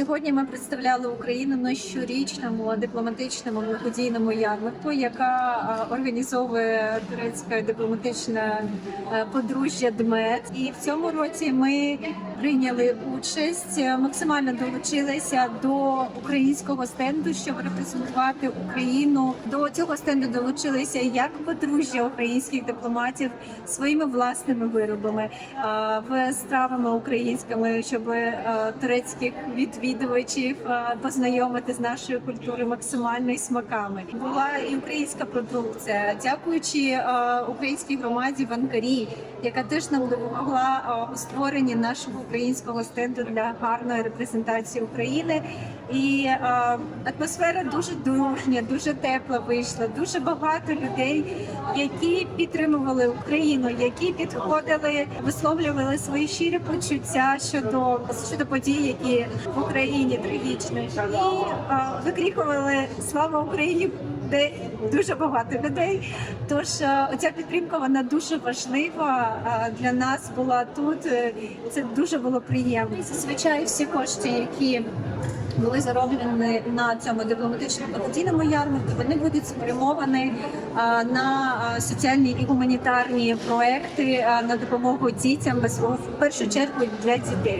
Сьогодні ми представляли Україну на щорічному дипломатичному благодійному ярмарку, яка організовує турецьке дипломатичне е, подружжя ДМЕД. І в цьому році ми прийняли участь, е, максимально долучилися до українського стенду, щоб репрезентувати Україну. До цього стенду долучилися як подружжя українських дипломатів своїми власними виробами, в стравами українськими, щоб е, турецьких відвідувачів е, познайомити з нашою культурою максимально і смаками. Була і українська продукція, дякуючи е, українській громаді в Анкарі, яка теж нам допомогла е, у створенні нашого українського стенду для гарної репрезентації України. І атмосфера дуже дружня, дуже тепла вийшла. Дуже багато людей, які підтримували Україну, які підходили, висловлювали свої щирі почуття щодо щодо подій, які в Україні трагічні, і е, викрикували слава Україні. Де дуже багато людей. Тож е, оця підтримка вона дуже важлива е, для нас була тут. е, Це дуже було приємно. Зазвичай всі кошти, які були зароблені на цьому дипломатичному благодійному ярмарку, вони будуть спрямовані на соціальні і гуманітарні проекти на допомогу дітям в першу чергу для дітей.